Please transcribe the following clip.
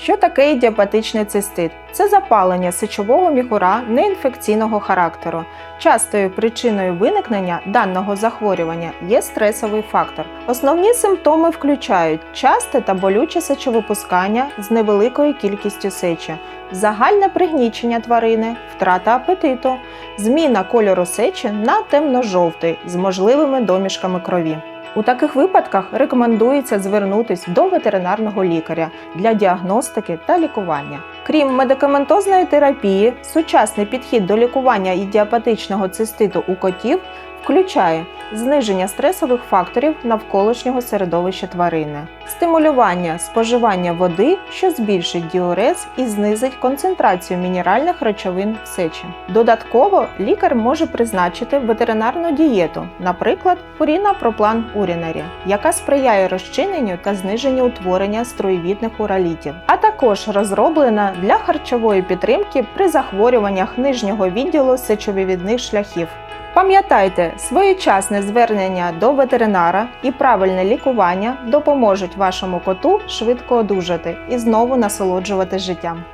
Що таке ідіопатичний цистит? Це запалення сечового міхура неінфекційного характеру. Частою причиною виникнення даного захворювання є стресовий фактор. Основні симптоми включають часте та болюче сечовипускання з невеликою кількістю сечі, загальне пригнічення тварини, втрата апетиту, зміна кольору сечі на темно-жовтий з можливими домішками крові. У таких випадках рекомендується звернутися до ветеринарного лікаря для діагностики та лікування. Крім медикаментозної терапії, сучасний підхід до лікування ідіопатичного циститу у котів включає зниження стресових факторів навколишнього середовища тварини, стимулювання споживання води, що збільшить діурез і знизить концентрацію мінеральних речовин в сечі. Додатково лікар може призначити ветеринарну дієту, наприклад, Purina Proplan Urinary, яка сприяє розчиненню та зниженню утворення струєвідних уралітів, а також розроблена для харчової підтримки при захворюваннях нижнього відділу сечовивідних шляхів. Пам'ятайте, своєчасне звернення до ветеринара і правильне лікування допоможуть вашому коту швидко одужати і знову насолоджувати життям.